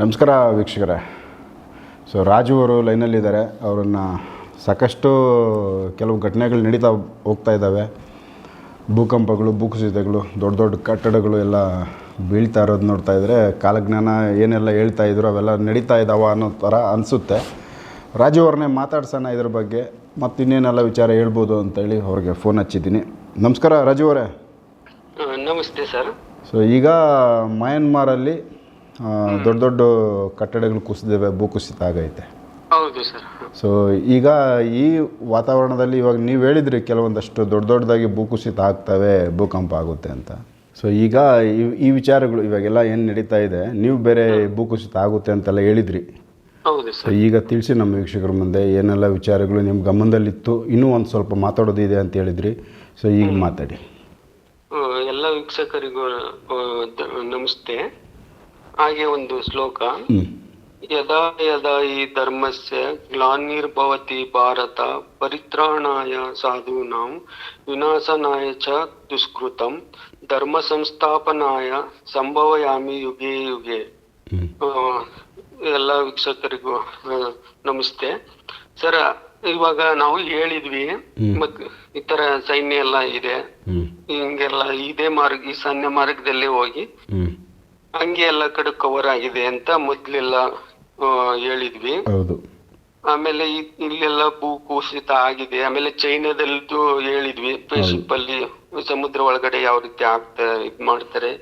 ನಮಸ್ಕಾರ ವೀಕ್ಷಕರೇ. ಸೊ ರಾಜು ಅವರು ಲೈನಲ್ಲಿದ್ದಾರೆ ಅವರನ್ನು ಸಾಕಷ್ಟು ಕೆಲವು ಘಟನೆಗಳು ನಡೀತಾ ಹೋಗ್ತಾ ಇದ್ದಾವೆ. ಭೂಕಂಪಗಳು ಭೂಕುಸಿತಗಳು ದೊಡ್ಡ ದೊಡ್ಡ ಕಟ್ಟಡಗಳು ಎಲ್ಲ ಬೀಳ್ತಾ ಇರೋದು ನೋಡ್ತಾ ಇದ್ದರೆ ಕಾಲಜ್ಞಾನ ಏನೆಲ್ಲ ಹೇಳ್ತಾ ಇದ್ರು ಅವೆಲ್ಲ ನಡೀತಾ ಇದ್ದಾವ ಅನ್ನೋ ಥರ ಅನಿಸುತ್ತೆ. ರಾಜು ಅವ್ರನ್ನೇ ಮಾತಾಡ್ಸೋಣ ಇದ್ರ ಬಗ್ಗೆ. ಮತ್ತು ಇನ್ನೇನೆಲ್ಲ ವಿಚಾರ ಹೇಳ್ಬೋದು ಅಂತೇಳಿ ಅವ್ರಿಗೆ ಫೋನ್ ಹಚ್ಚಿದ್ದೀನಿ. ನಮಸ್ಕಾರ ರಾಜು ಅವರೇ. ನಮಸ್ತೆ ಸರ್. ಸೊ ಈಗ ಮಯನ್ಮಾರಲ್ಲಿ ದೊಡ್ಡ ದೊಡ್ಡ ಕಟ್ಟಡಗಳು ಕುಸಿದಿವೆ ಭೂಕುಸಿತ ಆಗೈತೆ. ಹೌದು ಸರ್. ಸೊ ಈಗ ಈ ವಾತಾವರಣದಲ್ಲಿ ಇವಾಗ ನೀವು ಹೇಳಿದ್ರಿ ಕೆಲವೊಂದಷ್ಟು ದೊಡ್ಡ ದೊಡ್ಡದಾಗಿ ಭೂಕುಸಿತ ಆಗ್ತವೆ ಭೂಕಂಪ ಆಗುತ್ತೆ ಅಂತ. ಸೊ ಈಗ ಈ ವಿಚಾರಗಳು ಇವಾಗೆಲ್ಲ ಏನು ನಡೀತಾ ಇದೆ ನೀವು ಬೇರೆ ಭೂಕುಸಿತ ಆಗುತ್ತೆ ಅಂತೆಲ್ಲ ಹೇಳಿದ್ರಿ. ಸೊ ಈಗ ತಿಳಿಸಿ ನಮ್ಮ ವೀಕ್ಷಕರ ಮುಂದೆ ಏನೆಲ್ಲ ವಿಚಾರಗಳು ನಿಮ್ಮ ಗಮನದಲ್ಲಿತ್ತು ಇನ್ನೂ ಒಂದು ಸ್ವಲ್ಪ ಮಾತಾಡೋದಿದೆ ಅಂತ ಹೇಳಿದ್ರಿ. ಸೊ ಈಗ ಮಾತಾಡಿ. ಎಲ್ಲ ವೀಕ್ಷಕರಿಗೂ ನಮಸ್ತೆ. ಹಾಗೆ ಒಂದು ಶ್ಲೋಕ. ಯದಾ ಯದಾ ಈ ಧರ್ಮಸ್ಯ ಗ್ಲಾನಿರ್ಭವತಿ ಭಾರತ ಪರಿತ್ರಾಣಾಯ ಸಾಧೂನಾಂ ವಿನಾಶನಾಯ ಚ ದುಷ್ಕೃತಂ ಧರ್ಮ ಸಂಸ್ಥಾಪನಾಯ ಸಂಭವಯಾಮಿ ಯುಗೆ ಯುಗೆ. ಎಲ್ಲ ವೀಕ್ಷಕರಿಗೂ ನಮಸ್ತೆ. ಸರ್ ಇವಾಗ ನಾವು ಹೇಳಿದ್ವಿ ಈ ತರ ಸೈನ್ಯ ಎಲ್ಲ ಇದೆ. ಹಿಂಗೆಲ್ಲ ಇದೇ ಮಾರ್ಗ ಈ ಸೈನ್ಯ ಮಾರ್ಗದಲ್ಲಿ ಹೋಗಿ. ಹಂಗೆ ಎಲ್ಲ ಕಡೆ ಕವರ್ ಆಗಿದೆ ಅಂತ ಮೊದ್ಲೆಲ್ಲ ಹೇಳಿದ್ವಿ. ಹೌದು. ಆಮೇಲೆ ಇಲ್ಲೆಲ್ಲ ಭೂ ಕುಸಿತ ಆಗಿದೆ. ಆಮೇಲೆ ಚೈನಾದಲ್ಲೂ ಹೇಳಿದ್ವಿ. ಸ್ಪೇಸ್ಶಿಪ್ ಅಲ್ಲಿ ಸಮುದ್ರ ಒಳಗಡೆ ಯಾವ ರೀತಿ ಆಗ್ತಾ ಇದ್ ಮಾಡ್ತಾರೆ.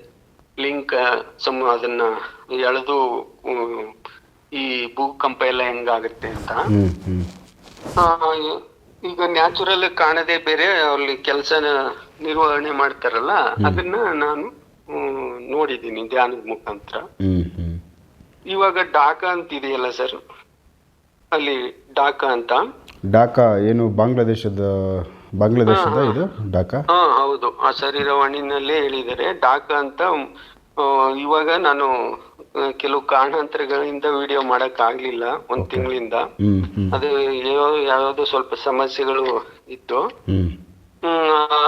ಲಿಂಕ್ ಸಮ ಅದನ್ನ ಎಳೆದು ಈ ಭೂಕಂಪ ಎಲ್ಲ ಹೆಂಗಾಗುತ್ತೆ ಅಂತ. ಈಗ ನ್ಯಾಚುರಲ್ ಕಾಣದೆ ಬೇರೆ ಅಲ್ಲಿ ಕೆಲಸ ನಿರ್ವಹಣೆ ಮಾಡ್ತಾರಲ್ಲ ಅದನ್ನ ನಾನು ನೋಡಿದ್ದೀನಿ ಧ್ಯಾನದ ಮುಖಾಂತರ. ಇವಾಗ ಡಾಕಾ ಅಂತ ಇದೆಯಲ್ಲ ಸರ್? ಅಲ್ಲಿ ಡಾಕಾ ಅಂತ? ಡಾಕಾ ಏನು ಬಾಂಗ್ಲಾದೇಶದ ಬಾಂಗ್ಲಾದೇಶದ ಇದು ಡಾಕಾ? ಹಾ ಹೌದು. ಆ ಶರೀರವಾಣಿನಲ್ಲೇ ಹೇಳಿದ್ದಾರೆ. ಡಾಕಾ ಅಂತ ಇವಾಗ ನಾನು ಕೆಲವು ಕಾರಣಾಂತರಗಳಿಂದ ವಿಡಿಯೋ ಮಾಡಕ್ ಆಗ್ಲಿಲ್ಲ ಒಂದ್ ತಿಂಗಳಿಂದ. ಅದು ಯಾವ- ಯಾವ್ದೋ ಸ್ವಲ್ಪ ಸಮಸ್ಯೆಗಳು ಇತ್ತು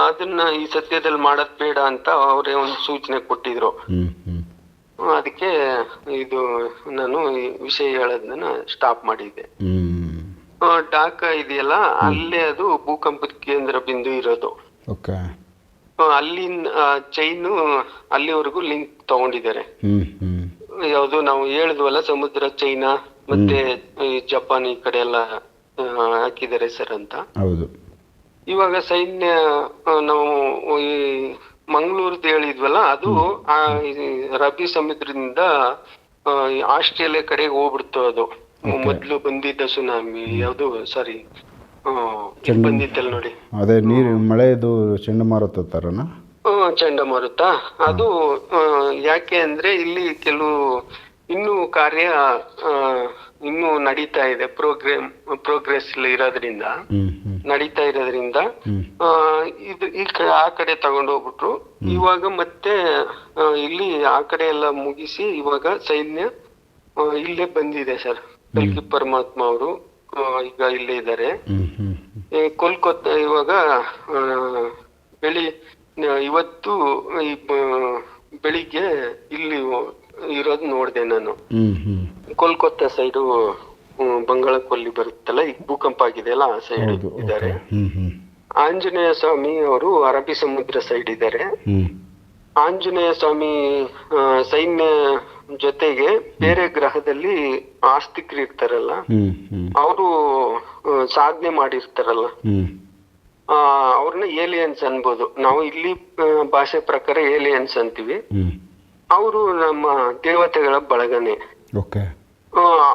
ಅದನ್ನ ಈ ಸದ್ಯದಲ್ಲಿ ಮಾಡೋದ್ ಬೇಡ ಅಂತ ಅವರೇ ಒಂದು ಸೂಚನೆ ಕೊಟ್ಟಿದ್ರು. ಅದಕ್ಕೆ ಇದು ನಾನು ವಿಷಯ ಹೇಳೋದನ್ನ ಸ್ಟಾಪ್ ಮಾಡಿದ್ದೆ. ಡಾಕಾ ಇದೆಯಲ್ಲ ಅಲ್ಲೇ ಅದು ಭೂಕಂಪದ ಕೇಂದ್ರ ಬಿಂದು ಇರೋದು. ಅಲ್ಲಿಂದ ಚೈನು ಅಲ್ಲಿವರೆಗೂ ಲಿಂಕ್ ತಗೊಂಡಿದ್ದಾರೆ. ಯಾವುದು ನಾವು ಹೇಳಿದ್ವಲ್ಲ ಸಮುದ್ರ ಚೈನಾ ಮತ್ತೆ ಜಪಾನ್ ಈ ಕಡೆ ಎಲ್ಲ ಹಾಕಿದ್ದಾರೆ ಸರ್ ಅಂತ. ಹೌದು. ಇವಾಗ ಸೈನ್ಯ ನಾವು ಈ ಮಂಗಳೂರ್ದು ಹೇಳಿದ್ವಲ್ಲ ಅದು ಆ ರಬಿ ಸಮುದ್ರದಿಂದ ಆಸ್ಟ್ರೇಲಿಯಾ ಕಡೆಗೆ ಹೋಗ್ಬಿಡ್ತು ಅದು. ಮೊದ್ಲು ಬಂದಿದ್ದ ಸುನಾಮಿ ಅದು ಸಾರಿ ಬಂದಿತ್ತಲ್ಲ ನೋಡಿ. ಅದೇ ನೀರು ಮಳೆದು ಚಂಡಮಾರುತ ತರನ? ಚಂಡಮಾರುತ ಅದು ಯಾಕೆ ಅಂದ್ರೆ ಇಲ್ಲಿ ಕೆಲವು ಇನ್ನೂ ಕಾರ್ಯ ಇನ್ನೂ ನಡೀತಾ ಇದೆ ಪ್ರೋಗ್ರಾಮ್ ಪ್ರೋಗ್ರೆಸ್ ಇರೋದ್ರಿಂದ. ನಡೀತಾ ಇರೋದ್ರಿಂದ ಆ, ಇದು ಈ ಕಡೆ ಆ ಕಡೆ ತಗೊಂಡು ಹೋಗ್ಬಿಟ್ರು. ಇವಾಗ ಮತ್ತೆ ಇಲ್ಲಿ ಆ ಕಡೆ ಎಲ್ಲ ಮುಗಿಸಿ ಇವಾಗ ಸೈನ್ಯ ಇಲ್ಲೇ ಬಂದಿದೆ ಸರ್. ಕಲ್ಕಿ ಪರಮಾತ್ಮ ಅವರು ಈಗ ಇಲ್ಲೇ ಇದ್ದಾರೆ. ಕೋಲ್ಕತ್ತಾ ಇವಾಗ ಬೆಳಿ ಇವತ್ತು ಬೆಳಿಗ್ಗೆ ಇಲ್ಲಿ ಇರೋದು ನೋಡಿದೆ ನಾನು. ಕೋಲ್ಕತ್ತಾ ಸೈಡು ಬಂಗಾಳ ಕೊಲ್ಲಿ ಬರುತ್ತಲ್ಲ ಈಗ ಭೂಕಂಪ ಆಗಿದೆಯಲ್ಲ ಆ ಸೈಡ್ ಇದ್ದಾರೆ. ಆಂಜನೇಯ ಸ್ವಾಮಿ ಅವರು ಅರಬ್ಬಿ ಸಮುದ್ರ ಸೈಡ್ ಇದ್ದಾರೆ. ಆಂಜನೇಯ ಸ್ವಾಮಿ ಸೈನ್ಯ ಜೊತೆಗೆ ಬೇರೆ ಗ್ರಹದಲ್ಲಿ ಆಸ್ತಿಕರು ಇರ್ತಾರಲ್ಲ ಅವರು ಸಾಧನೆ ಮಾಡಿರ್ತಾರಲ್ಲ. ಅವ್ರನ್ನ ಏಲಿಯನ್ಸ್ ಅನ್ಬೋದು. ನಾವು ಇಲ್ಲಿ ಭಾಷೆ ಪ್ರಕಾರ ಏಲಿಯನ್ಸ್ ಅಂತೀವಿ. ಅವರು ನಮ್ಮ ದೇವತೆಗಳ ಬಳಗನೆ. ಓಕೆ.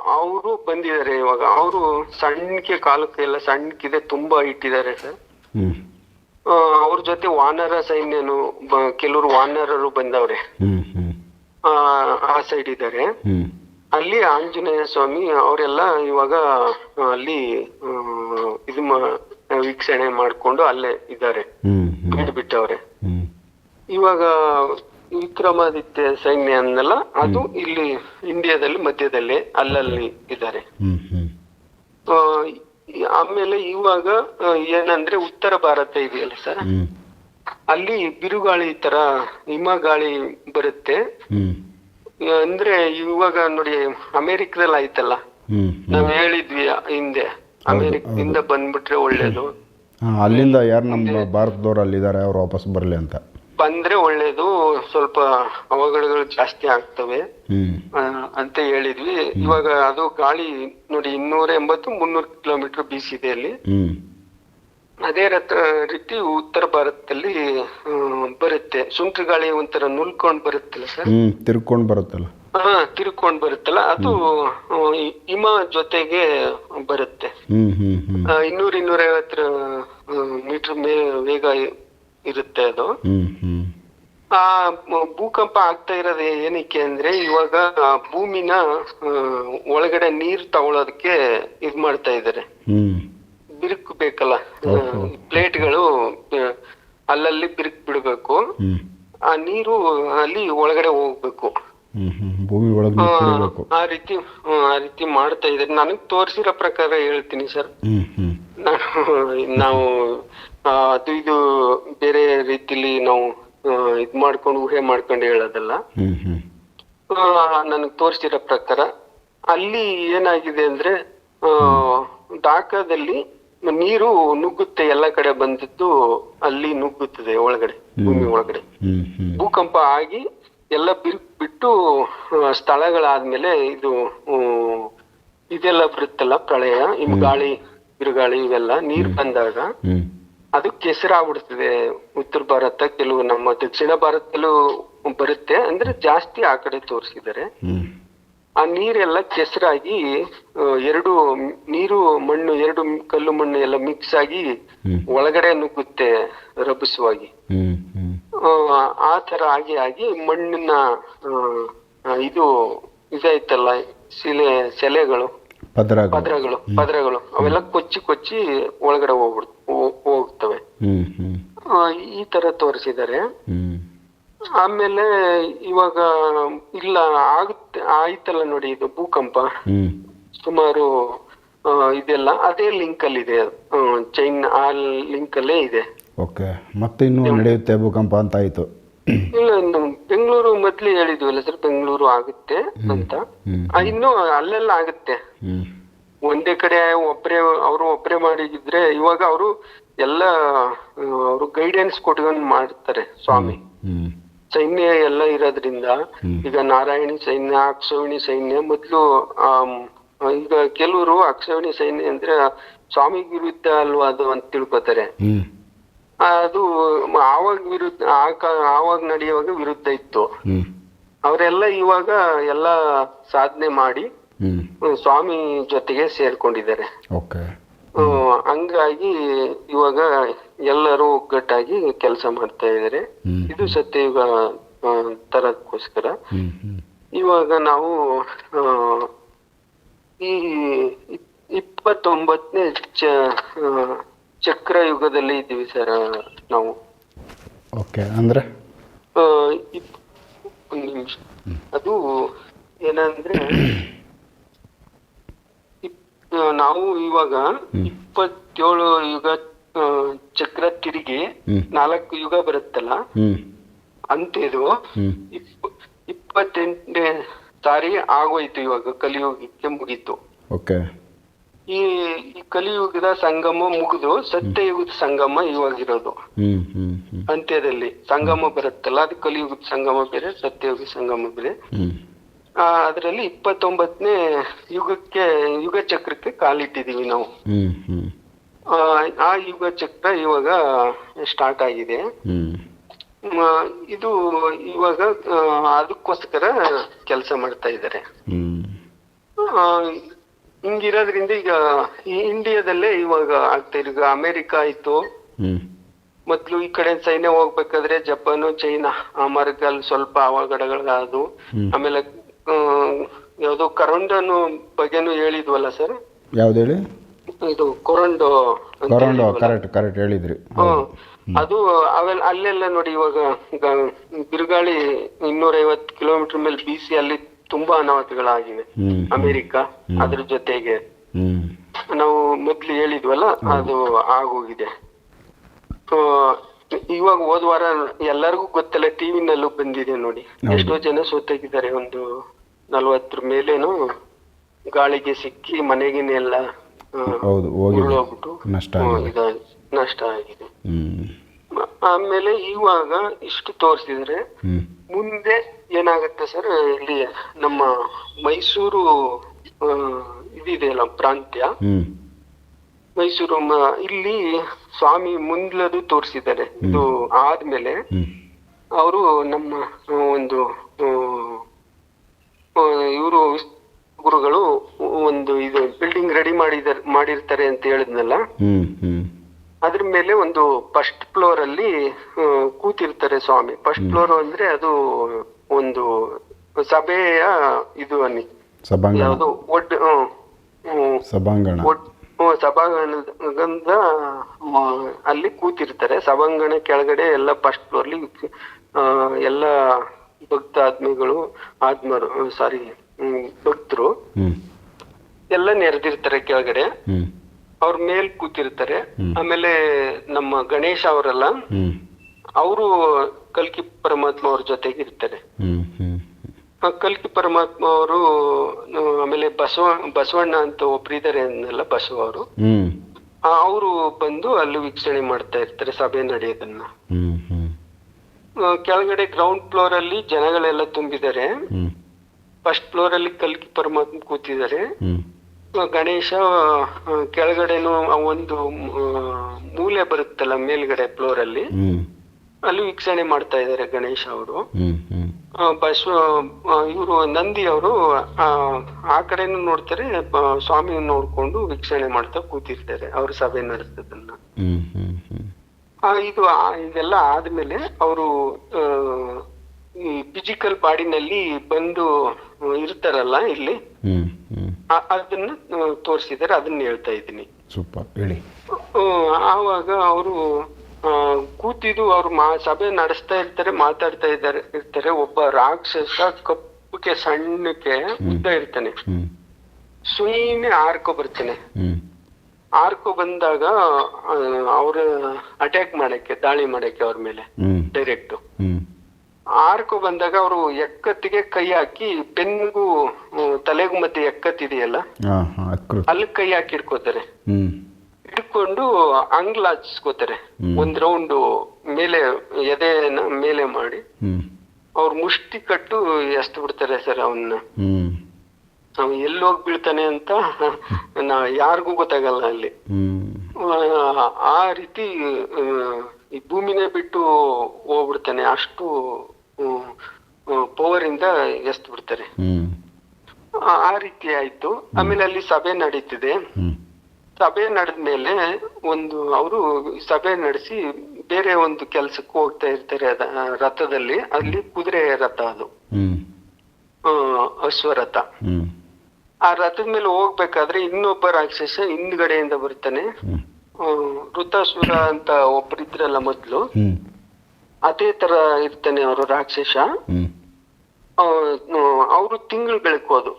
ಅವರು ಬಂದಿದ್ದಾರೆ ಇವಾಗ. ಅವರು ಸಣ್ಣಕ್ಕೆ ಕಾಲಕ್ಕೆ ಎಲ್ಲ ಸಣ್ಣಕ್ಕಿದೆ ತುಂಬಾ ಇಟ್ಟಿದ್ದಾರೆ ಸರ್. ಅವ್ರ ಜೊತೆ ವಾನರ ಸೈನ್ಯನು ಕೆಲವರು ವಾನರರು ಬಂದವ್ರೆ. ಆ, ಸೈಡ್ ಇದ್ದಾರೆ. ಅಲ್ಲಿ ಆಂಜನೇಯ ಸ್ವಾಮಿ ಅವರೆಲ್ಲ ಇವಾಗ ಅಲ್ಲಿ ಇದು ವೀಕ್ಷಣೆ ಮಾಡ್ಕೊಂಡು ಅಲ್ಲೇ ಇದ್ದಾರೆ. ಬಿಟ್ಟವ್ರೆ. ಇವಾಗ ವಿಕ್ರಮಾದಿತ್ಯ ಸೈನ್ಯ ಅನ್ನಲ್ಲ ಅದು ಇಲ್ಲಿ ಇಂಡಿಯಾದಲ್ಲಿ ಮಧ್ಯದಲ್ಲಿ ಅಲ್ಲಲ್ಲಿ ಇದ್ದಾರೆ. ಆಮೇಲೆ ಇವಾಗ ಏನಂದ್ರೆ ಉತ್ತರ ಭಾರತ ಇದೆಯಲ್ಲ ಸರ್? ಅಲ್ಲಿ ಬಿರುಗಾಳಿ ತರ ಹಿಮಗಾಳಿ ಬರುತ್ತೆ. ಹ್ಞೂ ಅಂದ್ರೆ ಇವಾಗ ನೋಡಿ ಅಮೆರಿಕದಲ್ಲಿ ಆಯ್ತಲ್ಲ? ನಾವ್ ಹೇಳಿದ್ವಿ ಹಿಂದೆ. ಅಮೆರಿಕದಿಂದ ಬಂದ್ಬಿಟ್ರೆ ಒಳ್ಳೇದು. ಅಲ್ಲಿಂದ ಯಾರು ನಮ್ಮ ಭಾರತದವ್ರು ಅಲ್ಲಿದ್ದಾರೆ ಅವ್ರು ವಾಪಸ್ ಬರಲಿ ಅಂತ. ಬಂದ್ರೆ ಒಳ್ಳೇದು. ಸ್ವಲ್ಪ ಅವಘಡಗಳು ಜಾಸ್ತಿ ಆಗ್ತವೆ. ಅಂತ ಹೇಳಿದ್ವಿ. ಇವಾಗ ಅದು ಗಾಳಿ ನೋಡಿ ಇನ್ನೂರ ಎಂಬತ್ತು ಮುನ್ನೂರು ಕಿಲೋಮೀಟರ್ ಬೀಸಿದೆ ಅಲ್ಲಿ. ಅದೇ ರೀತಿ ಉತ್ತರ ಭಾರತದಲ್ಲಿ ಬರುತ್ತೆ. ಸುಂಟ್ರ ಗಾಳಿ ಒಂಥರ ನುಲ್ಕೊಂಡ್ ಬರುತ್ತಲ್ಲ ಸರ್? ತಿರ್ಕೊಂಡ್ ಬರುತ್ತಲ್ಲ. ಹಾ ತಿರ್ಕೊಂಡ್ ಬರುತ್ತಲ್ಲ. ಅದು ಹಿಮ ಜೊತೆಗೆ ಬರುತ್ತೆ. ಇನ್ನೂರ್ ಇನ್ನೂರ ಐವತ್ತರ ಮೀಟರ್ ಮೇ ವೇಗ ಇರುತ್ತೆ ಅದು. ಆ ಭೂಕಂಪ ಆಗ್ತಾ ಇರೋದು ಏನಕ್ಕೆ ಅಂದ್ರೆ ಇವಾಗ ಭೂಮಿನ ಒಳಗಡೆ ನೀರ್ ತಗೊಳೋದಕ್ಕೆ ಇದ್ ಮಾಡ್ತಾ ಇದಾರೆ. ಬಿರುಕು ಬೇಕಲ್ಲ ಪ್ಲೇಟ್ಗಳು ಅಲ್ಲಲ್ಲಿ ಬಿರುಕ್ ಬಿಡ್ಬೇಕು. ಆ ನೀರು ಅಲ್ಲಿ ಒಳಗಡೆ ಹೋಗ್ಬೇಕು. ಆ ರೀತಿ ಆ ರೀತಿ ಮಾಡ್ತಾ ಇದ್ದಾರೆ ನನಗ್ ತೋರಿಸಿರೋ ಪ್ರಕಾರ ಹೇಳ್ತೀನಿ ಸರ್. ನಾವು ಅದು ಇದು ಬೇರೆ ರೀತಿಲಿ ನಾವು ಇದ್ ಮಾಡ್ಕೊಂಡು ಊಹೆ ಮಾಡ್ಕೊಂಡು ಹೇಳೋದಲ್ಲ. ನನಗೆ ತೋರಿಸಿರೋ ಪ್ರಕಾರ ಅಲ್ಲಿ ಏನಾಗಿದೆ ಅಂದ್ರೆ ಆ, ಢಾಕಾದಲ್ಲಿ ನೀರು ನುಗ್ಗುತ್ತೆ ಎಲ್ಲ ಕಡೆ ಬಂದಿದ್ದು ಅಲ್ಲಿ ನುಗ್ಗುತ್ತದೆ ಒಳಗಡೆ ಭೂಮಿ ಒಳಗಡೆ. ಭೂಕಂಪ ಆಗಿ ಎಲ್ಲ ಬಿಟ್ಟು ಸ್ಥಳಗಳಾದ್ಮೇಲೆ ಇದು ಇದೆಲ್ಲ ಬರುತ್ತಲ್ಲ ಪ್ರಳಯ ಇಮ್ ಗಾಳಿ ಬಿರುಗಾಳಿ ಇವೆಲ್ಲ ನೀರ್ ಬಂದಾಗ ಅದು ಕೆಸರಾಗ್ಬಿಡ್ತದೆ. ಉತ್ತರ ಭಾರತ ಕೆಲವು ನಮ್ಮ ದಕ್ಷಿಣ ಭಾರತದಲ್ಲೂ ಬರುತ್ತೆ. ಅಂದ್ರೆ ಜಾಸ್ತಿ ಆ ಕಡೆ ತೋರಿಸಿದ್ದಾರೆ. ಆ ನೀರೆಲ್ಲ ಕೆಸರಾಗಿ ಎರಡು ನೀರು ಮಣ್ಣು ಎರಡು ಕಲ್ಲು ಮಣ್ಣು ಎಲ್ಲ ಮಿಕ್ಸ್ ಆಗಿ ಒಳಗಡೆ ನುಗ್ಗುತ್ತೆ ರಭಸವಾಗಿ. ಆ, ತರ ಆಗಿ ಆಗಿ ಮಣ್ಣಿನ ಇದು ಇದಾಯ್ತಲ್ಲ ಶಿಲೆ ಸೆಲೆಗಳು. ಪದರಗಳು. ಪದರಗಳು ಅವೆಲ್ಲ ಕೊಚ್ಚಿ ಕೊಚ್ಚಿ ಒಳಗಡೆ ಹೋಗ್ಬಿಡ್ ಹೋಗ್ತವೆ. ಈ ತರ ತೋರಿಸಿದ್ದಾರೆ. ಆಮೇಲೆ ಇವಾಗ ಇಲ್ಲ ಆಗುತ್ತೆ ಆಯ್ತಲ್ಲ ನೋಡಿ ಇದು ಭೂಕಂಪ. ಸುಮಾರು ಇದೆಲ್ಲ ಅದೇ ಲಿಂಕ್ ಅಲ್ಲಿ ಇದೆ ಚೈನ್ ಆ ಲಿಂಕ್ ಅಲ್ಲೇ ಇದೆ. ಓಕೆ ಮತ್ತೆ ಇನ್ನೂ ನಡೆಯುತ್ತೆ ಭೂಕಂಪ ಅಂತ ಆಯಿತು. ಇಲ್ಲ ಇನ್ನು ಬೆಂಗಳೂರು ಮೊದ್ಲು ಹೇಳಿದ್ವಲ್ಲ ಸರ್ ಬೆಂಗಳೂರು ಆಗುತ್ತೆ ಅಂತ. ಆ, ಇನ್ನು ಅಲ್ಲೆಲ್ಲ ಆಗುತ್ತೆ. ಒಂದೇ ಕಡೆ ಒಬ್ರೇ ಅವರು ಒಬ್ರೇ ಮಾಡಿದ್ರೆ ಇವಾಗ ಅವರು ಎಲ್ಲ ಅವರು ಗೈಡೆನ್ಸ್ ಕೊಟ್ಕೊಂಡು ಮಾಡ್ತಾರೆ ಸ್ವಾಮಿ. ಸೈನ್ಯ ಎಲ್ಲ ಇರೋದ್ರಿಂದ. ಈಗ ನಾರಾಯಣಿ ಸೈನ್ಯ ಅಕ್ಷೋಹಿಣಿ ಸೈನ್ಯ ಮೊದ್ಲು ಈಗ ಕೆಲವರು ಅಕ್ಷೋಹಿಣಿ ಸೈನ್ಯ ಅಂದ್ರೆ ಸ್ವಾಮಿ ವಿರುದ್ಧ ಅಲ್ವಾ ಅದು ಅಂತ ತಿಳ್ಕೊತಾರೆ. ಅದು ಆವಾಗ ವಿರುದ್ಧ ಆವಾಗ ನಡೆಯುವಾಗ ವಿರುದ್ಧ ಇತ್ತು. ಅವರೆಲ್ಲ ಇವಾಗ ಎಲ್ಲ ಸಾಧನೆ ಮಾಡಿ ಸ್ವಾಮಿ ಜೊತೆಗೆ ಸೇರ್ಕೊಂಡಿದ್ದಾರೆ. ಹಂಗಾಗಿ ಇವಾಗ ಎಲ್ಲರೂ ಒಗ್ಗಟ್ಟಾಗಿ ಕೆಲಸ ಮಾಡ್ತಾ ಇದಾರೆ ಇದು ಸತ್ಯಯುಗ ತರಕ್ಕೋಸ್ಕರ. ಇವಾಗ ನಾವು ಈ ಇಪ್- ಇಪ್ಪತ್ತೊಂಬತ್ತನೇ ಚ ಚಕ್ರ ಯುಗದಲ್ಲಿ ಇದ್ದೀವಿ ಸರ್ ನಾವು. ಓಕೆ ಅಂದ್ರೆ? ನಿಮಿಷ. ಅದು ಏನಂದ್ರೆ ಇಪ್- ನಾವು ಇವಾಗ ಇಪ್ಪತ್ತೇಳು ಯುಗ ಚಕ್ರ ತಿರುಗಿ ನಾಲ್ಕು ಯುಗ ಬರುತ್ತಲ್ಲ? ಅಂತ ಇದು ಇಪ್ಪತ್ತೆಂಟನೇ ಸಾರಿ ಆಗೋಯ್ತು ಇವಾಗ ಕಲಿಯುಗಕ್ಕೆ ಮುಗೀತು. ಓಕೆ ಈ ಕಲಿಯುಗದ ಸಂಗಮ ಮುಗಿದು ಸತ್ಯಯುಗದ ಸಂಗಮ ಇವಾಗಿರೋದು. ಅಂತ್ಯದಲ್ಲಿ ಸಂಗಮ ಬರುತ್ತಲ್ಲ ಅದು ಕಲಿಯುಗದ ಸಂಗಮ ಬೇರೆ ಸತ್ಯಯುಗದ ಸಂಗಮ ಬೇರೆ. ಆ ಅದರಲ್ಲಿ ಇಪ್ಪತ್ತೊಂಬತ್ತನೇ ಯುಗಕ್ಕೆ ಯುಗ ಚಕ್ರಕ್ಕೆ ಕಾಲಿಟ್ಟಿದೀವಿ ನಾವು. ಆ, ಆ ಯುಗ ಚಕ್ರ ಇವಾಗ ಸ್ಟಾರ್ಟ್ ಆಗಿದೆ. ಇದು ಇವಾಗ ಅದಕ್ಕೋಸ್ಕರ ಕೆಲಸ ಮಾಡ್ತಾ ಇದ್ದಾರೆ. ಹಿಂಗಿರೋದ್ರಿಂದ ಈಗ ಇಂಡಿಯಾದಲ್ಲೇ ಇವಾಗ ಆಗ್ತಾ ಈಗ ಅಮೆರಿಕ ಆಯ್ತು. ಮೊದ್ಲು ಈ ಕಡೆ ಸೈನ್ಯ ಹೋಗ್ಬೇಕಾದ್ರೆ ಜಪಾನು ಚೈನಾ ಆ ಮಾರ್ಗದಲ್ಲಿ ಸ್ವಲ್ಪ ಅವಘಡಗಳಾದವು. ಆಮೇಲೆ ಯಾವ್ದೋ ಕರೋಂಡನು ಬಗ್ಗೆನು ಹೇಳಿದ್ವಲ್ಲ ಸರ್? ಯಾವ್ದು ಹೇಳಿ? ಇದು ಕೊರಂಡೋ ಕೊರಂಡೋ ಕರೆಕ್ಟ್ ಕರೆಕ್ಟ್ ಹೇಳಿದ್ರಿ. ಅದು ಅವೆಲ್ಲ ಅಲ್ಲೆಲ್ಲ ನೋಡಿ ಇವಾಗ ಬಿರುಗಾಳಿ ಇನ್ನೂರೈವತ್ತು ಕಿಲೋಮೀಟರ್ ಮೇಲೆ ಬೀಸಿ ಅಲ್ಲಿ ತುಂಬಾ ಅನಾಹುತಗಳಾಗಿವೆ. ಅಮೆರಿಕ ಅದ್ರ ಜೊತೆಗೆ. ನಾವು ಮೊದ್ಲು ಹೇಳಿದ್ವಲ್ಲ ಅದು ಆಗೋಗಿದೆ. ಇವಾಗ ಹೋದ ವಾರ ಎಲ್ಲರಿಗೂ ಗೊತ್ತಲ್ಲ ಟಿವಿನಲ್ಲೂ ಬಂದಿದೆ ನೋಡಿ. ಎಷ್ಟೋ ಜನ ಸೋತಾಗಿದ್ದಾರೆ ಒಂದು ನಲ್ವತ್ತರ ಮೇಲೇನು ಗಾಳಿಗೆ ಸಿಕ್ಕಿ ಮನೆಗೇನೆಲ್ಲ ಹೋಗ್ಬಿಟ್ಟು ನಷ್ಟ ಆಗಿದೆ. ಆಮೇಲೆ ಇವಾಗ ಇಷ್ಟು ತೋರಿಸಿದ್ರೆ ಮುಂದೆ ಏನಾಗುತ್ತೆ ಸರ್ ಇಲ್ಲಿ ನಮ್ಮ ಮೈಸೂರು ಆ, ಇದಿದೆಯಲ್ಲ ಪ್ರಾಂತ್ಯ. ಮೈಸೂರು ಮ- ಇಲ್ಲಿ ಸ್ವಾಮಿ ಮುಂದ್ಲದು ತೋರಿಸಿದ್ದಾರೆ. ಇದು ಆದ್ಮೇಲೆ ಅವರು ನಮ್ಮ ಆ, ಒಂದು ಇವರು ಗುರುಗಳು ಒಂದು ಇದು ಬಿಲ್ಡಿಂಗ್ ರೆಡಿ ಮಾಡಿದಾರೆ ಮಾಡಿರ್ತಾರೆ ಅಂತ ಹೇಳಿದ್ನಲ್ಲ. ಅದ್ರ ಮೇಲೆ ಒಂದು ಫಸ್ಟ್ ಫ್ಲೋರ್ ಅಲ್ಲಿ ಕೂತಿರ್ತಾರೆ ಸ್ವಾಮಿ. ಫಸ್ಟ್ ಫ್ಲೋರ್ ಅಂದ್ರೆ ಅದು ಒಂದು ಸಭೆಯ ಇದು ಅನ್ನಿ ಯಾವುದು ಒಡ್ ಸಭಾಂಗಣ. ಸಭಾಂಗಣದ ಅಲ್ಲಿ ಕೂತಿರ್ತಾರೆ. ಸಭಾಂಗಣ ಕೆಳಗಡೆ ಎಲ್ಲ ಫಸ್ಟ್ ಫ್ಲೋರ್ ಅಲ್ಲಿ ಎಲ್ಲ ಭಕ್ತ ಆತ್ಮಿಗಳು ಆತ್ಮರು ಸಾರಿ ಭಕ್ತರು ಎಲ್ಲ ನೆರೆದಿರ್ತಾರೆ ಕೆಳಗಡೆ. ಅವ್ರ ಮೇಲ್ ಕೂತಿರ್ತಾರೆ. ಆಮೇಲೆ ನಮ್ಮ ಗಣೇಶ ಅವರಲ್ಲ ಅವರು ಕಲ್ಕಿ ಪರಮಾತ್ಮ ಅವ್ರ ಜೊತೆಗೆ ಇರ್ತಾರೆ. ಕಲ್ಕಿ ಪರಮಾತ್ಮ ಅವರು ಆಮೇಲೆ ಬಸವ ಬಸವಣ್ಣ ಅಂತ ಒಬ್ರು ಇದಾರೆ ಅನ್ನಲ್ಲ ಬಸವ ಅವರು. ಅವರು ಬಂದು ಅಲ್ಲಿ ವೀಕ್ಷಣೆ ಮಾಡ್ತಾ ಇರ್ತಾರೆ ಸಭೆ ನಡೆಯೋದನ್ನ. ಕೆಳಗಡೆ ಗ್ರೌಂಡ್ ಫ್ಲೋರ್ ಅಲ್ಲಿ ಜನಗಳೆಲ್ಲ ತುಂಬಿದ್ದಾರೆ. ಫಸ್ಟ್ ಫ್ಲೋರ್ ಅಲ್ಲಿ ಕಲ್ಕಿ ಪರಮಾತ್ಮ ಕೂತಿದ್ದಾರೆ. ಗಣೇಶ ಕೆಳಗಡೆನು ಒಂದು ಮೂಲೆ ಬರುತ್ತಲ್ಲ ಮೇಲ್ಗಡೆ ಫ್ಲೋರ್ ಅಲ್ಲಿ ಅಲ್ಲಿ ವೀಕ್ಷಣೆ ಮಾಡ್ತಾ ಇದ್ದಾರೆ ಗಣೇಶ ಅವರು. ಬಸವ ಇವರು ನಂದಿ ಅವರು ಆ ಕಡೆನು ನೋಡ್ತಾರೆ ಸ್ವಾಮಿ ನೋಡ್ಕೊಂಡು ವೀಕ್ಷಣೆ ಮಾಡ್ತಾ ಕೂತಿರ್ತಾರೆ ಅವ್ರ ಸಭೆ ನಡೆಸೋದನ್ನ ಇದು ಇದೆಲ್ಲ ಆದ್ಮೇಲೆ ಅವರು ಈ ಫಿಸಿಕಲ್ ಬಾಡಿನಲ್ಲಿ ಬಂದು ಇರ್ತಾರಲ್ಲ ಇಲ್ಲಿ? ಅದನ್ನ ತೋರಿಸಿದ್ದಾರೆ ಅದನ್ನ ಹೇಳ್ತಾ ಇದ್ದೀನಿ. ಸೂಪರ್ ಹೇಳಿ. ಆವಾಗ ಅವರು ಕೂತಿದ್ದು ಅವ್ರು ಮಾ ಸಭೆ ನಡೆಸ್ತಾ ಇರ್ತಾರೆ ಮಾತಾಡ್ತಾ ಇದ್ದಾರೆ ಇರ್ತಾರೆ. ಒಬ್ಬ ರಾಕ್ಷಸ ಕಪ್ಪಕ್ಕೆ ಸಣ್ಣಕ್ಕೆ ಉದ್ದ ಇರ್ತಾನೆ. ಸುಮ್ಮನೆ ಆರ್ಕೊ ಬರ್ತಾನೆ. ಆರ್ಕೋ ಬಂದಾಗ ಅವ್ರ ಅಟ್ಯಾಕ್ ಮಾಡಕ್ಕೆ ದಾಳಿ ಮಾಡಕ್ಕೆ ಅವ್ರ ಮೇಲೆ ಡೈರೆಕ್ಟ್. ಆರ್ಕೊ ಬಂದಾಗ ಅವರು ಎಕ್ಕತ್ತಿಗೆ ಕೈ ಹಾಕಿ ಬೆನ್ನಿಗೂ ತಲೆಗೂ ಮತ್ತೆ ಎಕ್ಕತ್ತಿದೆಯಲ್ಲ? ಅಲ್ಲಿ ಕೈ ಹಾಕಿ ಇಟ್ಕೋತಾರೆ ಇಟ್ಕೊಂಡು ಹಿಡ್ಕೊಂಡು ಅಂಗ್ಲ ಹಚ್ಕೋತಾರೆ. ಒಂದ್ ರೌಂಡ್ ಮೇಲೆ ಎದೆನ ಮೇಲೆ ಮಾಡಿ. ಅವ್ರು ಮುಷ್ಟಿ ಕಟ್ಟು ಎಸ್ತ್ ಬಿಡ್ತಾರೆ ಸರ್ ಅವನ್ನ ಅವ್ ಎಲ್ಲಿ ಹೋಗಿ ಬೀಳ್ತಾನೆ ಅಂತ ನಾ ಯಾರಿಗೂ ಗೊತ್ತಾಗಲ್ಲ ಅಲ್ಲಿ. ಆ ರೀತಿ ಈ ಭೂಮಿನೇ ಬಿಟ್ಟು ಹೋಗ್ಬಿಡ್ತಾನೆ. ಅಷ್ಟು ಪವರ್ ಇಂದ ಎಸ್ತ್ ಬಿಡ್ತಾರೆ. ಆ ರೀತಿ ಆಯ್ತು. ಆಮೇಲೆ ಅಲ್ಲಿ ಸಭೆ ನಡೀತಿದೆ. ಸಭೆ ಸಭೆ ನಡೆದ್ಮೇಲೆ ಒಂದು ಅವರು ಸಭೆ ನಡೆಸಿ ಬೇರೆ ಒಂದು ಕೆಲ್ಸಕ್ಕೆ ಹೋಗ್ತಾ ಇರ್ತಾರೆ ಅದ ರಥದಲ್ಲಿ. ಅಲ್ಲಿ ಕುದುರೆ ರಥ ಅದು. ಅಶ್ವರಥ. ಆ ರಥದ ಮೇಲೆ ಹೋಗ್ಬೇಕಾದ್ರೆ ಇನ್ನೊಬ್ಬ ರಾಕ್ಷಸ ಹಿಂದ್ಗಡೆಯಿಂದ ಬರ್ತಾನೆ. ಋತಾಸುರ ಅಂತ ಒಬ್ರಿದ್ರಲ್ಲ ಮೊದ್ಲು. ಅದೇ ತರ ಇರ್ತಾನೆ ಅವರು ರಾಕ್ಷಸ. ಅವರು ತಿಂಗಳು ಬೆಳಕೋದು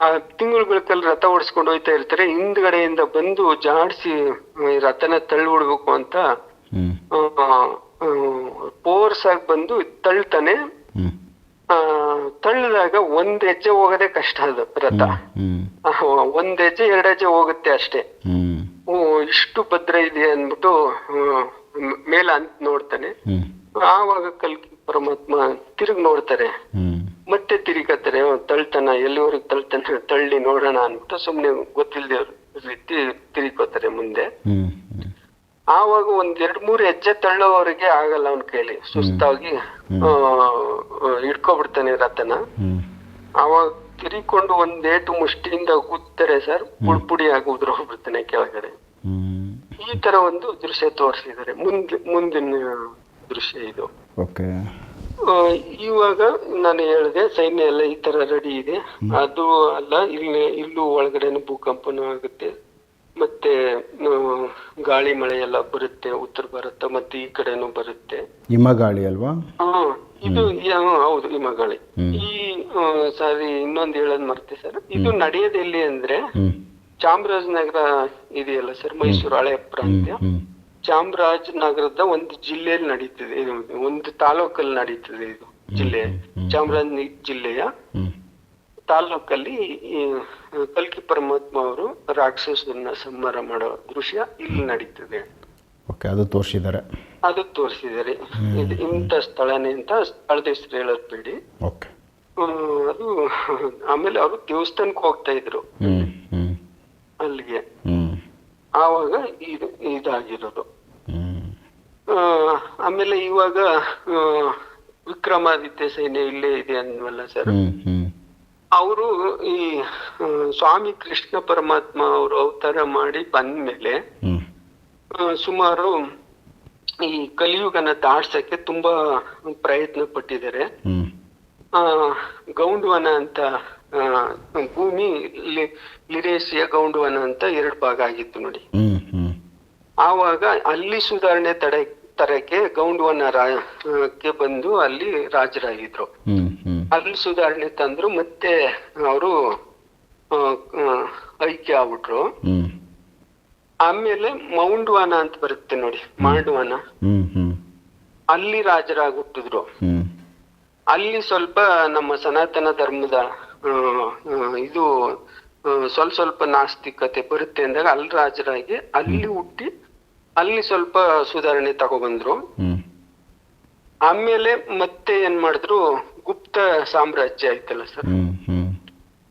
ಆ ತಿಂಗಳು ಬೆಳಕಲ್ಲಿ ರಥ ಓಡಿಸ್ಕೊಂಡು ಹೋಯ್ತಾ ಇರ್ತಾರೆ. ಹಿಂದ್ಗಡೆಯಿಂದ ಬಂದು ಜಾಡಿಸಿ ರಥನ ತಳ್ಳಿ ಬಿಡ್ಬೇಕು ಅಂತ ಪೋರ್ಸ್ ಆಗಿ ಬಂದು ತಳ್ತಾನೆ. ತಳ್ಳಿದಾಗ ಒಂದ್ ಹೆಜ್ಜೆ ಹೋಗೋದೇ ಕಷ್ಟ ಅದು ರಥ. ಒಂದ್ ಹೆಜ್ಜೆ ಎರಡ್ ಹೆಜ್ಜೆ ಹೋಗುತ್ತೆ ಅಷ್ಟೇ. ಓ ಇಷ್ಟು ಭದ್ರ ಇದೆ ಅಂದ್ಬಿಟ್ಟು ಮೇಲ ಅಂತ ನೋಡ್ತಾನೆ. ಆವಾಗ ಕಲ್ಕಿ ಪರಮಾತ್ಮ ತಿರುಗಿ ನೋಡ್ತಾರೆ. ಮತ್ತೆ ತಿರುಗತ್ತಾರೆ ತಳ್ತಾನ ಎಲ್ಲಿವರೆಗೆ ತಳ್ತಾನ ತಳ್ಳಿ ನೋಡೋಣ ಅಂದ್ಬಿಟ್ಟು ಸುಮ್ನೆ ಗೊತ್ತಿಲ್ಲದೆ ರೀತಿ ತಿರುಗೋತಾರೆ ಮುಂದೆ. ಆವಾಗ ಒಂದ್ ಎರಡ್ ಮೂರ್ ಹೆಜ್ಜೆ ತಳ್ಳೋವರೆಗೆ ಆಗಲ್ಲ ಅವನ ಕೈಲಿ. ಸುಸ್ತಾಗಿ ರತನ ರಥನ. ಆವಾಗ ತಿರುಗಿಕೊಂಡು ಒಂದೇಟು ಏಟು ಮುಷ್ಟಿಯಿಂದ ಕೂತಾರೆ ಸರ್. ಪುಡಿ ಪುಡಿ ಉದ್ರ ಹೋಗ್ಬಿಡ್ತಾನೆ ಕೆಳಗಡೆ. ಈ ತರ ಒಂದು ದೃಶ್ಯ ತೋರಿಸಿದ್ದಾರೆ. ಮುಂದ್ ಮುಂದಿನ ದೃಶ್ಯ ಇದು. ಓಕೆ. ಆ, ಇವಾಗ ನಾನು ಹೇಳಿದೆ ಸೈನ್ಯ ಎಲ್ಲ ಈ ತರ ರೆಡಿ ಇದೆ. ಅದು ಅಲ್ಲ ಇಲ್ಲಿ ಇಲ್ಲೂ ಒಳಗಡೆನು ಭೂಕಂಪನೂ ಆಗುತ್ತೆ. ಮತ್ತೆ ಗಾಳಿ ಮಳೆ ಎಲ್ಲ ಬರುತ್ತೆ ಉತ್ತರ ಭಾರತ ಮತ್ತೆ ಈ ಕಡೆನೂ ಬರುತ್ತೆ. ಹಿಮಗಾಳಿ ಅಲ್ವಾ? ಹಾ ಇದು ಹೌದು ಹಿಮಗಾಳಿ. ಹ್ಮ್. ಈ ಸಾರಿ ಇನ್ನೊಂದು ಹೇಳೋದ್ ಮರ್ತೆ ಸರ್. ಇದು ನಡೆಯೋದೆಲ್ಲಿ ಅಂದ್ರೆ ಚಾಮರಾಜನಗರ ಇದೆಯಲ್ಲ ಸರ್? ಮೈಸೂರು ಹಳೆ ಪ್ರಾಂತ್ಯ. ಚಾಮರಾಜನಗರದ ಒಂದು ಜಿಲ್ಲೆಯಲ್ಲಿ ನಡೀತದೆ ಇದು. ಒಂದು ತಾಲೂಕಲ್ಲಿ ನಡೀತದೆ ಇದು ಜಿಲ್ಲೆ. ಚಾಮರಾಜ ಜಿಲ್ಲೆಯ ತಾಲೂಕಲ್ಲಿ ಕಲ್ಕಿ ಪರಮಾತ್ಮ ಅವರು ರಾಕ್ಷಸರನ್ನ ಸಂಹಾರ ಮಾಡೋ ದೃಶ್ಯ ಇಲ್ಲಿ ನಡೀತದೆ. ಓಕೆ ಅದು ತೋರಿಸಿದ್ದಾರೆ. ಅದು ತೋರಿಸಿದ್ದಾರೆ. ಇದು ಇಂಥ ಸ್ಥಳನೇ ಅಂತ ಸ್ಥಳದ ಹೆಸರು ಹೇಳೋದ್ ಬೇಡಿ. ಓಕೆ. ಅದು ಆಮೇಲೆ ಅವರು ದೇವಸ್ಥಾನಕ್ಕೆ ಹೋಗ್ತಾ ಇದ್ರು. ಅಲ್ಲಿಗೆ ಆವಾಗ ಇದು ಇದಾಗಿರೋದು. ಆಮೇಲೆ ಇವಾಗ ವಿಕ್ರಮಾದಿತ್ಯ ಸೇನೆ ಇಲ್ಲೇ ಇದೆ ಅಂದ್ವಲ್ಲ ಸರ್? ಅವರು ಈ ಸ್ವಾಮಿ ಕೃಷ್ಣ ಪರಮಾತ್ಮ ಅವರು ಅವತಾರ ಮಾಡಿ ಬಂದ್ಮೇಲೆ ಸುಮಾರು ಈ ಕಲಿಯುಗನ ದಾಟ್ಸಕ್ಕೆ ತುಂಬಾ ಪ್ರಯತ್ನ ಪಟ್ಟಿದ್ದಾರೆ ಗೌಂಡ್ವನ ಆ, ಗೌಂಡವನ ಅಂತ ಭೂಮಿ ಲಿರೇಸಿಯ ಗೌಂಡುವನ ಅಂತ ಎರಡು ಭಾಗ ಆಗಿತ್ತು ನೋಡಿ. ಆವಾಗ ಅಲ್ಲಿ ಸುಧಾರಣೆ ತಡೆ ತರಕ್ಕೆ ಗೌಂಡುವನ ರಾಜಕ್ಕೆ ಬಂದು ಅಲ್ಲಿ ರಾಜರಾಗಿದ್ರು. ಅಲ್ಲಿ ಸುಧಾರಣೆ ತಂದ್ರು ಮತ್ತೆ ಅವರು ಐಕ್ಯ ಆಗ್ಬಿಟ್ರು. ಆಮೇಲೆ ಮೌಂಡ್ವನ ಅಂತ ಬರುತ್ತೆ ನೋಡಿ ಮಾಂಡವನ. ಅಲ್ಲಿ ರಾಜರಾಗುತ್ತಿದ್ರು ಹ್ಞೂ ಅಲ್ಲಿ ಸ್ವಲ್ಪ ನಮ್ಮ ಸನಾತನ ಧರ್ಮದ ಇದು ಸ್ವಲ್ಪ ಸ್ವಲ್ಪ ನಾಸ್ತಿಕತೆ ಬರುತ್ತೆ ಅಂದಾಗ ಅಲ್ಲಿ ರಾಜರಾಗಿ ಅಲ್ಲಿ ಹುಟ್ಟಿ ಅಲ್ಲಿ ಸ್ವಲ್ಪ ಸುಧಾರಣೆ ತಗೊಬಂದ್ರು. ಆಮೇಲೆ ಮತ್ತೆ ಏನ್ ಮಾಡಿದ್ರು ಗುಪ್ತ ಸಾಮ್ರಾಜ್ಯ ಆಯ್ತಲ್ಲ ಸರ್?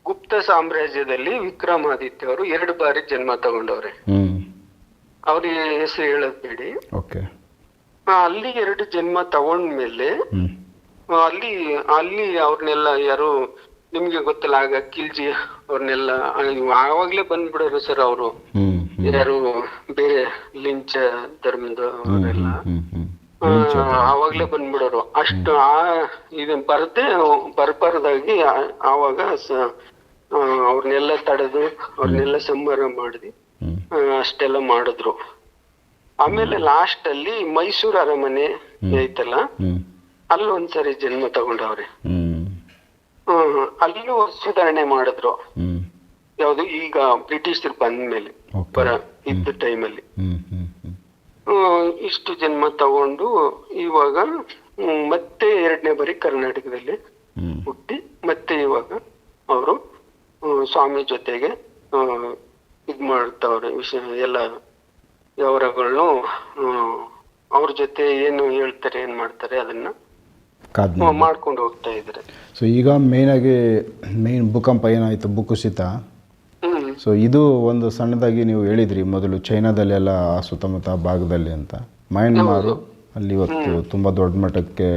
ಗುಪ್ತ ಸಾಮ್ರಾಜ್ಯದಲ್ಲಿ ವಿಕ್ರಮಾದಿತ್ಯ ಅವರು ಎರಡು ಬಾರಿ ಜನ್ಮ ತಗೊಂಡವ್ರೆ. ಅವ್ರ ಅವ್ರಿಗೆ ಹೆಸರು ಹೇಳದ್ಬೇಡಿ ಅಲ್ಲಿ ಎರಡು ಜನ್ಮ ತಗೊಂಡ್ಮೇಲೆ ಅಲ್ಲಿ ಅಲ್ಲಿ ಅವ್ರನ್ನೆಲ್ಲ ಯಾರು ನಿಮ್ಗೆ ಗೊತ್ತಲ್ಲ ಆಗ ಕಿಲ್ಜಿ ಅವ್ರನ್ನೆಲ್ಲ ಆವಾಗ್ಲೇ ಬಂದ್ಬಿಡೋರು ಸರ್ ಅವರು. ಯಾರು ಬೇರೆ ಲಿಂಚ ಧರ್ಮದ ಅವರೆಲ್ಲ. ಆವಾಗ್ಲೇ ಬಂದ್ಬಿಡೋರು. ಅಷ್ಟು ಆ ಇದು ಬರ್ದೆ ಬರ್ಬಾರ್ದಾಗಿ ಆವಾಗ ಅವ್ರನ್ನೆಲ್ಲ ತಡೆದು ಅವ್ರನ್ನೆಲ್ಲ ಸಂಹಾರ ಮಾಡಿದ್ವಿ ಅಷ್ಟೆಲ್ಲ ಮಾಡಿದ್ರು. ಆಮೇಲೆ ಲಾಸ್ಟ್ ಅಲ್ಲಿ ಮೈಸೂರು ಅರಮನೆ ಐತಲ್ಲ ಅಲ್ಲೊಂದ್ಸರಿ ಅಲ್ಲಿ ಒಂದ್ಸರಿ ಜನ್ಮ ತಗೊಂಡವ್ರೆ. ಅಲ್ಲೂ ಸುಧಾರಣೆ ಮಾಡಿದ್ರು. ಯಾವುದು ಈಗ ಬ್ರಿಟಿಷರು ಬಂದ್ಮೇಲೆ ಮೇಲೆ ಬರ ಇದ್ದ ಟೈಮಲ್ಲಿ ಇಷ್ಟು ಜನ್ಮ ತಗೊಂಡು ಇವಾಗ ಮತ್ತೆ ಎರಡನೇ ಬಾರಿ ಕರ್ನಾಟಕದಲ್ಲಿ ಹುಟ್ಟಿ ಮತ್ತೆ ಇವಾಗ ಅವರು ಸ್ವಾಮಿ ಜೊತೆಗೆ ಆ, ಇದ್ ಮಾಡ್ತಾವ್ರೆ ವಿಷಯ ಎಲ್ಲ ವ್ಯವಹಾರಗಳನ್ನು ಅವ್ರ ಜೊತೆ ಏನು ಹೇಳ್ತಾರೆ ಏನ್ ಮಾಡ್ತಾರೆ ಅದನ್ನ ಮಾಡ್ಕೊಂಡು ಹೋಗ್ತಾ ಇದ್ದಾರೆ. ಸೊ ಈಗ ಮೇನ್ ಆಗಿ ಮೇನ್ ಭೂಕಂಪ ಏನಾಯಿತು? ಭೂಕುಸಿತ. ಸೊ ಇದು ಒಂದು ಸಣ್ಣದಾಗಿ ನೀವು ಹೇಳಿದ್ರಿ ಮೊದಲು ಚೈನಾದಲ್ಲೆಲ್ಲ ಎಲ್ಲ ಸುತ್ತಮುತ್ತ ಭಾಗದಲ್ಲಿ ಅಂತ. ಮಯನ್ಮಾರು ಅಲ್ಲಿ ಇವತ್ತು ತುಂಬಾ ದೊಡ್ಡ ಮಟ್ಟಕ್ಕೆ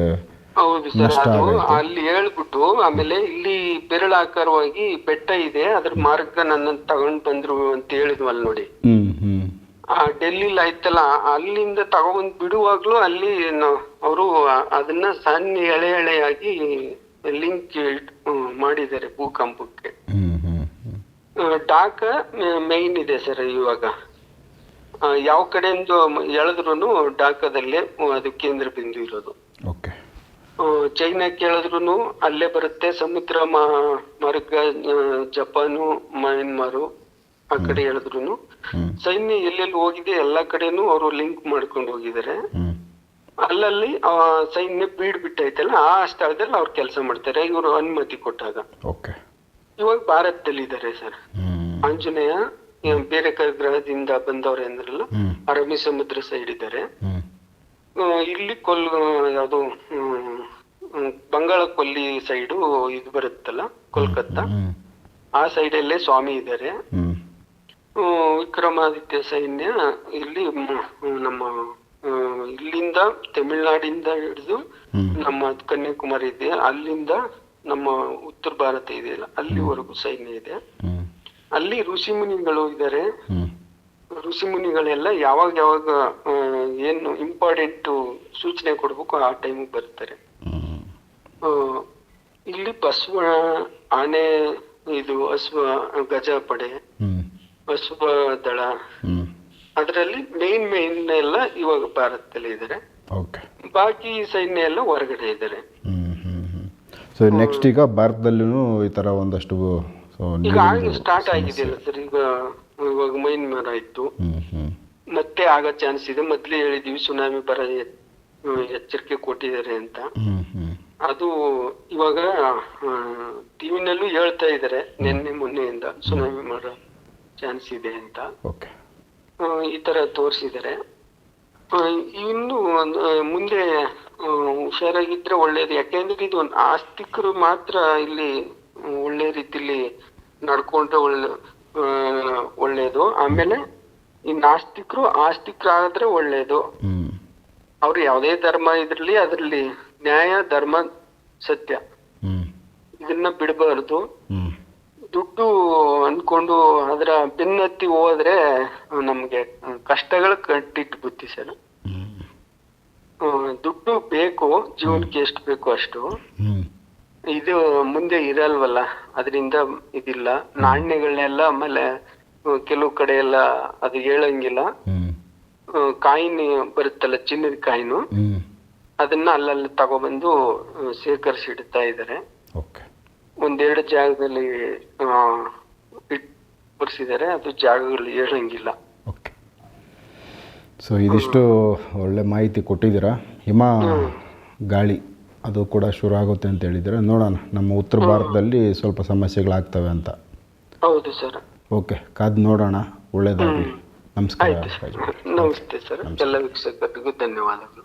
ಹೌದು ಸರ್ ಅದು ಅಲ್ಲಿ ಹೇಳ್ಬಿಟ್ಟು ಆಮೇಲೆ ಇಲ್ಲಿ ಬೆರಳಾಕಾರವಾಗಿ ಬೆಟ್ಟ ಇದೆ. ಅದ್ರ ಮಾರ್ಗ ನನ್ನ ತಗೊಂಡ್ ಬಂದ್ರು ಅಂತ ಹೇಳಿದ್ವಲ್ ನೋಡಿ. ಆ ಡೆಲ್ಲಿಲಿ ಆಯ್ತಲ್ಲ ಅಲ್ಲಿಂದ ತಗೊಂಡ್ ಬಿಡುವಾಗ್ಲೂ ಅಲ್ಲಿ ಅವರು ಅದನ್ನ ಸಣ್ಣ ಎಳೆ ಎಳೆಯಾಗಿ ಲಿಂಕ್ ಮಾಡಿದ್ದಾರೆ ಭೂಕಂಪಕ್ಕೆ. ಡಾಕ ಮೇನ್ ಇದೆ ಸರ್ ಇವಾಗ. ಯಾವ ಕಡೆಯಿಂದ ಎಳೆದ್ರು ಡಾಕಾದಲ್ಲೇ ಅದು ಕೇಂದ್ರ ಬಿಂದು ಇರೋದು. ಚೈನಾ ಕೇಳಿದ್ರು ಅಲ್ಲೇ ಬರುತ್ತೆ. ಸಮುದ್ರ ಮಾರ್ಗ ಜಪಾನು ಮಯನ್ಮಾರು ಆ ಕಡೆ ಹೇಳಿದ್ರು ಸೈನ್ಯ ಎಲ್ಲೆಲ್ಲಿ ಹೋಗಿದೆ? ಎಲ್ಲಾ ಕಡೆನೂ ಅವರು ಲಿಂಕ್ ಮಾಡ್ಕೊಂಡು ಹೋಗಿದ್ದಾರೆ. ಅಲ್ಲಲ್ಲಿ ಆ ಸೈನ್ಯ ಬೀಡ್ ಬಿಟ್ಟೈತಲ್ಲ ಆ ಸ್ಥಳದಲ್ಲಿ ಅವ್ರು ಕೆಲಸ ಮಾಡ್ತಾರೆ. ಇವರು ಅನುಮತಿ ಕೊಟ್ಟಾಗ. ಇವಾಗ ಭಾರತದಲ್ಲಿ ಇದ್ದಾರೆ ಸರ್ ಆಂಜನೇಯ ಬೇರೆ ಗ್ರಹದಿಂದ ಬಂದವ್ರೆ ಅಂದ್ರಲ್ಲ ಅರಬ್ಬಿ ಸಮುದ್ರ ಸೈಡ್ ಇದ್ದಾರೆ. ಇಲ್ಲಿ ಕೊಲ್ ಯಾವುದು ಬಂಗಾಳ ಕೊಲ್ಲಿ ಸೈಡು ಇದು ಬರುತ್ತಲ್ಲ ಕೋಲ್ಕತ್ತಾ. ಆ ಆ ಸೈಡಲ್ಲೇ ಸ್ವಾಮಿ ಇದ್ದಾರೆ. ವಿಕ್ರಮಾದಿತ್ಯ ಸೈನ್ಯ ಇಲ್ಲಿ ನಮ್ಮ ಇಲ್ಲಿಂದ ತಮಿಳ್ನಾಡಿಂದ ಹಿಡಿದು ನಮ್ಮ ಕನ್ಯಾಕುಮಾರಿ ಇದೆ. ಅಲ್ಲಿಂದ ನಮ್ಮ ಉತ್ತರ ಭಾರತ ಇದೆಯಲ್ಲ ಅಲ್ಲಿವರೆಗೂ ಸೈನ್ಯ ಇದೆ. ಅಲ್ಲಿ ಋಷಿ ಮುನಿಗಳು ಇದ್ದಾರೆ. ಋಷಿ ಮುನಿಗಳೆಲ್ಲ ಯಾವಾಗ ಯಾವಾಗ ಏನು ಇಂಪಾರ್ಟೆಂಟ್ ಸೂಚನೆ ಕೊಡ್ಬೇಕು ಆ ಟೈಮಿಗೆ ಬರ್ತಾರೆ. ಇಲ್ಲಿ ಬಸವ ಆನೆ ಇದು ಅಶ್ವ ಗಜ ಪಡೆ ಹ್ಞೂ ದಳ ಅದರಲ್ಲಿ ಮೇನ್ ಮೇನ್ ಎಲ್ಲ ಇವಾಗ ಭಾರತದಲ್ಲಿ ಇದ್ದಾರೆ ಬಾಕಿ ಸೈನ್ಯ ಎಲ್ಲ ಹೊರಗಡೆ ಇದ್ದಾರೆ ಸೊ ನೆಕ್ಸ್ಟ್ ಈಗ ಭಾರತದಲ್ಲೂ ಈ ತರ ಒಂದಷ್ಟು ಈಗ ಸ್ಟಾರ್ಟ್ ಆಗಿದೆಯಲ್ಲ ಸರ್ ಈಗ ಇವಾಗ ಮೈನ್ಮಾರ್ ಆಯ್ತು. ಮತ್ತೆ ಆಗೋ ಚಾನ್ಸ್ ಇದೆ. ಮೊದ್ಲೇ ಹೇಳಿದೀವಿ ಸುನಾಮಿ ಬರ ಎಚ್ಚರಿಕೆ ಕೊಟ್ಟಿದ್ದಾರೆ ಅಂತ. ಅದು ಇವಾಗ ಟಿವಿನಲ್ಲೂ ಹೇಳ್ತಾ ಇದ್ದಾರೆ ನಿನ್ನೆ ಮೊನ್ನೆಯಿಂದ ಸುನಾಮಿ ಮಾಡೋ ಚಾನ್ಸ್ ಇದೆ ಅಂತ. ಓಕೆ ಈ ತರ ತೋರಿಸಿದ್ದಾರೆ. ಇನ್ನು ಮುಂದೆ ಹುಷಾರಾಗಿದ್ರೆ ಒಳ್ಳೇದು. ಯಾಕೆಂದ್ರೆ ಇದು ಒಂದು ಆಸ್ತಿಕರು ಮಾತ್ರ ಇಲ್ಲಿ ಒಳ್ಳೆ ರೀತಿಲಿ ನಡ್ಕೊಂಡ್ರೆ ಒಳ್ಳೆ ಒಳ್ಳೇದು. ಆಮೇಲೆ ಈ ನಾಸ್ತಿಕರು ಆಸ್ತಿಕರಾದ್ರೆ ಒಳ್ಳೇದು. ಅವ್ರು ಯಾವುದೇ ಧರ್ಮ ಇದ್ರಲ್ಲಿ ಅದ್ರಲ್ಲಿ ನ್ಯಾಯ ಧರ್ಮ ಸತ್ಯ. ಇದನ್ನ ಬಿಡಬಾರ್ದು. ದುಡ್ಡು ಅನ್ಕೊಂಡು ಅದರ ಬೆನ್ನತ್ತಿ ಹೋದ್ರೆ ನಮ್ಗೆ ಕಷ್ಟಗಳು ಕಟ್ಟಿಟ್ಟು ಬುತ್ತಿ ಸರ್. ದುಡ್ಡು ಬೇಕು ಜೀವನಕ್ಕೆ ಎಷ್ಟು ಬೇಕು ಅಷ್ಟು. ಇದು ಮುಂದೆ ಇರಲ್ವಲ್ಲ ಅದರಿಂದ ಇದಿಲ್ಲ. ನಾಣ್ಯಗಳನ್ನೆಲ್ಲ ಆಮೇಲೆ ಕೆಲವು ಕಡೆ ಎಲ್ಲ ಅದು ಹೇಳಂಗಿಲ್ಲ. ಕಾಯಿನ್ ಬರುತ್ತಲ್ಲ ಚಿನ್ನದ ಕಾಯಿನು. ಅದನ್ನ ಅಲ್ಲಲ್ಲಿ ತಗೊಬಂದು ಶೇಖರಿಸಿಡ್ತಾ ಇದಾರೆ ಇದ್ದಾರೆ ಒಂದೆರಡು ಜಾಗದಲ್ಲಿ ಬರ್ಸಿದ್ದಾರೆ ಅದು ಜಾಗಗಳು ಹೇಳಂಗಿಲ್ಲ ಓಕೆ. ಸೊ ಇದಿಷ್ಟು ಒಳ್ಳೆ ಮಾಹಿತಿ ಕೊಟ್ಟಿದ್ದೀರಾ? ಹಿಮ ಗಾಳಿ ಅದು ಕೂಡ ಶುರು ಆಗುತ್ತೆ ಅಂತ ಹೇಳಿದ್ದೀರಾ? ನೋಡೋಣ ನಮ್ಮ ಉತ್ತರ ಭಾರತದಲ್ಲಿ ಸ್ವಲ್ಪ ಸಮಸ್ಯೆಗಳಾಗ್ತವೆ ಅಂತ. ಹೌದು ಸರ್. ಓಕೆ ಕಾದು ನೋಡೋಣ ಒಳ್ಳೆಯದಾಗಲಿ ನಮಸ್ಕಾರ. ನಮಸ್ತೆ ಸರ್. ಎಲ್ಲ ವೀಕ್ಷಕರಿಗೂ ಧನ್ಯವಾದಗಳು.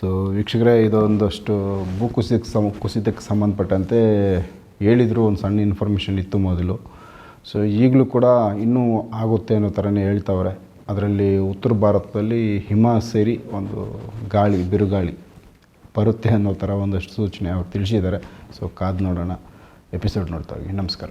ಸೊ ವೀಕ್ಷಕರೇ, ಇದೊಂದಷ್ಟು ಭೂ ಕುಸಿತಕ್ಕೆ ಸಮ, ಕುಸಿತಕ್ಕೆ ಸಂಬಂಧಪಟ್ಟಂತೆ ಹೇಳಿದರು, ಒಂದು ಸಣ್ಣ ಇನ್ಫಾರ್ಮೇಷನ್ ಇತ್ತು ಮೊದಲು. ಸೊ ಈಗಲೂ ಕೂಡ ಇನ್ನೂ ಆಗುತ್ತೆ ಅನ್ನೋ ಥರನೇ ಹೇಳ್ತವ್ರೆ. ಅದರಲ್ಲಿ ಉತ್ತರ ಭಾರತದಲ್ಲಿ ಹಿಮ ಸೇರಿ ಒಂದು ಗಾಳಿ, ಬಿರುಗಾಳಿ ಬರುತ್ತೆ ಅನ್ನೋ ಥರ ಒಂದಷ್ಟು ಸೂಚನೆ ಅವ್ರು ತಿಳಿಸಿದ್ದಾರೆ. ಸೊ ಕಾದು ನೋಡೋಣ. ಎಪಿಸೋಡ್ ನೋಡ್ತಾ ನಮಸ್ಕಾರ.